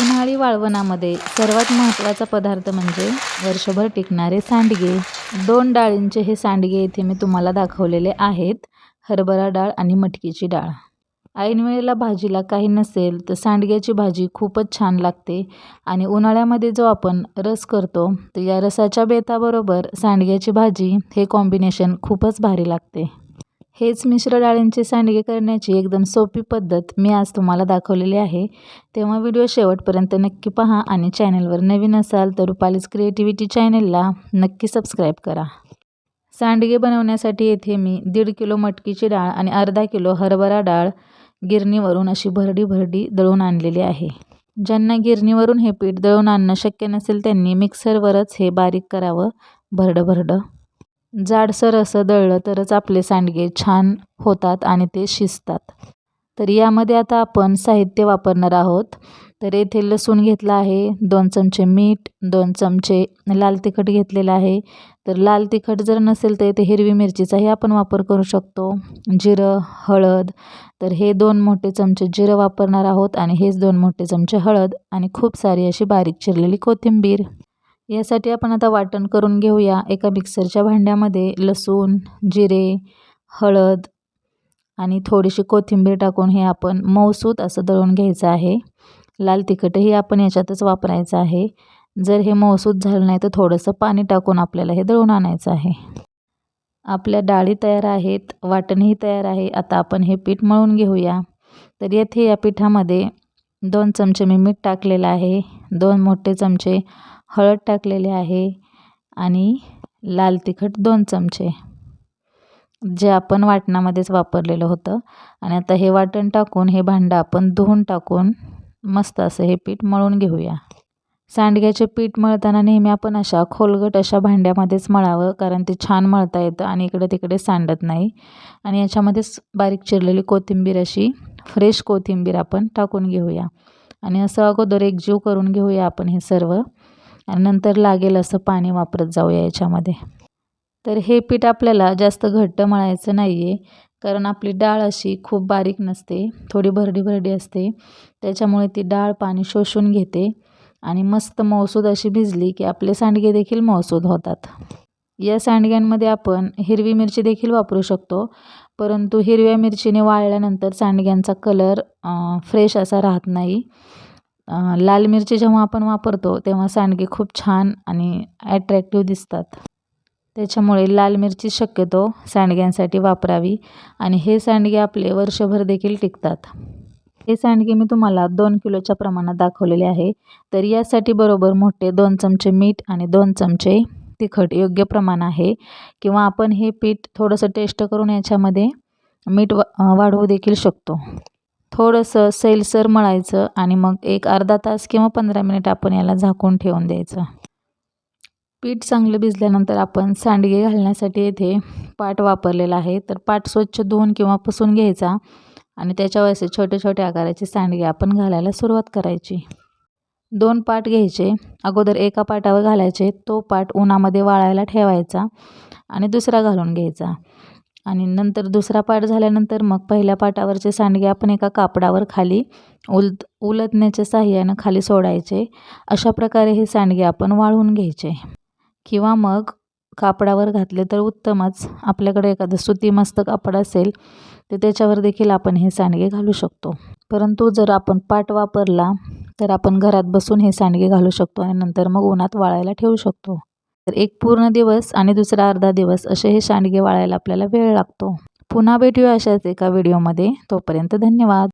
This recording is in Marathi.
उन्हाळी वाळवणामध्ये सर्वात महत्त्वाचा पदार्थ म्हणजे वर्षभर टिकणारे सांडगे. दोन डाळींचे हे सांडगे इथे मी तुम्हाला दाखवलेले आहेत. हरभरा डाळ आणि मटकीची डाळ. ऐनवेळेला भाजीला काही नसेल तर सांडग्याची भाजी खूपच छान लागते आणि उन्हाळ्यामध्ये जो आपण रस करतो तर या रसाच्या बेताबरोबर सांडग्याची भाजी हे कॉम्बिनेशन खूपच भारी लागते. हेच मिश्र डाळींचे सांडगे करण्याची एकदम सोपी पद्धत मी आज तुम्हाला दाखवलेली आहे. तेव्हा व्हिडिओ शेवटपर्यंत नक्की पहा आणि चॅनलवर नवीन असाल तर रुपालीज क्रिएटिव्हिटी चॅनलला नक्की सबस्क्राईब करा. सांडगे बनवण्यासाठी येथे मी दीड किलो मटकीची डाळ आणि अर्धा किलो हरभरा डाळ गिरणीवरून अशी भरडी भरडी दळून आणलेली आहे. ज्यांना गिरणीवरून हे पीठ दळून आणणं शक्य नसेल त्यांनी मिक्सरवरच हे बारीक करावं. भरडं भरडं जाडसर असं दळलं तरच आपले सांडगे छान होतात आणि ते शिजतात. तर यामध्ये आता आपण साहित्य वापरणार आहोत. तर येथे लसूण घेतला आहे दोन चमचे मीठ दोन चमचे लाल तिखट घेतलेलं आहे. तर लाल तिखट जर नसेल तर इथे हिरवी मिरचीचाही आपण वापर करू शकतो. जिरं हळद. तर हे दोन मोठे चमचे जिरं वापरणार आहोत आणि हेच दोन मोठे चमचे हळद आणि खूप सारी अशी बारीक चिरलेली कोथिंबीर. यासाठी आपण आता वाटण करून घेऊया. एका मिक्सरच्या भांड्यामध्ये लसूण जिरे हळद आणि थोडीशी कोथिंबीर टाकून हे आपण मऊसूत असं दळून घ्यायचं आहे. लाल तिखटही आपण याच्यातच वापरायचं आहे. जर हे मऊसूत झालं नाही तर थोडंसं पाणी टाकून आपल्याला हे दळून आणायचं आहे. आपल्या डाळी तयार आहेत वाटणही तयार आहे. आता आपण हे पीठ मळून घेऊया. तर येथे या पिठामध्ये दोन चमचे मी मीठ टाकलेलं आहे. दोन मोठे चमचे हळद टाकलेले आहे आणि लाल तिखट दोन चमचे जे आपण वाटणामध्येच वापरलेलं होतं. आणि आता हे वाटण टाकून हे भांडं आपण धुवून टाकून मस्त असं हे पीठ मळून घेऊया. सांडग्याचे पीठ मळताना नेहमी आपण अशा खोलगट अशा भांड्यामध्येच मळावं कारण ते छान मळता येतं आणि इकडे तिकडे सांडत नाही. आणि याच्यामध्येच बारीक चिरलेली कोथिंबीर अशी फ्रेश कोथिंबीर आपण टाकून घेऊया. आणि असं अगोदर एकजीव करून घेऊया आपण हे सर्व. आणि नंतर लागेल असं पाणी वापरत जाऊया याच्यामध्ये. तर हे पीठ आपल्याला जास्त घट्ट मळायचं नाही आहे कारण आपली डाळ अशी खूप बारीक नसते थोडी भरडी भरडी असते. त्याच्यामुळे ती डाळ पाणी शोषून घेते आणि मस्त मौसूद अशी भिजली की आपले सांडगे देखील मौसूद होतात. या सांडग्यांमध्ये आपण हिरवी मिरची देखील वापरू शकतो परंतु हिरव्या मिरचीने वाळल्यानंतर सांडग्यांचा कलर फ्रेश असा राहत नाही. लाल मिरची जेव्हा आपण वापरतो तेव्हा सांडगे खूप छान आणि ॲट्रॅक्टिव्ह दिसतात. त्याच्यामुळे लाल मिरची शक्यतो सांडग्यांसाठी वापरावी आणि हे सांडगे आपले वर्षभर देखील टिकतात. हे सांडगे मी तुम्हाला दोन किलोच्या प्रमाणात दाखवलेले आहे. तर यासाठी बरोबर मोठे दोन चमचे मीठ आणि दोन चमचे तिखट योग्य प्रमाण आहे. किंवा आपण हे पीठ थोडंसं टेस्ट करून याच्यामध्ये मीठ वा वाढवू देखील शकतो. थोडंसं सैलसर मळायचं आणि मग एक अर्धा तास किंवा पंधरा मिनिट आपण याला झाकून ठेवून द्यायचं. पीठ चांगलं भिजल्यानंतर आपण सांडगे घालण्यासाठी येथे पाट वापरलेला आहे. तर पाट स्वच्छ धुवून किंवा पुसून घ्यायचा आणि त्याच्यावर असे छोटे छोटे आकाराचे सांडगे आपण घालायला सुरुवात करायची. दोन पाट घ्यायचे. अगोदर एका पाटावर घालायचे. तो पाट उन्हामध्ये वाळायला ठेवायचा आणि दुसरा घालून घ्यायचा. आणि नंतर दुसरा पाट झाल्यानंतर मग पहिल्या पाटावरचे सांडगे आपण एका कापडावर खाली उलत उलथण्याच्या साह्यानं खाली सोडायचे. अशा प्रकारे हे सांडगे आपण वाळवून घ्यायचे. किंवा मग कापडावर घातले तर उत्तमच. आपल्याकडे एखादं सुती मस्त कापड असेल तर त्याच्यावर देखील आपण हे सांडगे घालू शकतो. परंतु जर आपण पाट वापरला तर आपण घरात बसून हे सांडगे घालू शकतो आणि नंतर मग उन्हात वाळायला ठेवू शकतो. तर एक पूर्ण दिवस आणि दुसरा अर्धा दिवस असे हे सांडगे वाळायला आपल्याला वेळ लागतो. पुन्हा भेटूया अशाच एका व्हिडिओमध्ये. तोपर्यंत धन्यवाद.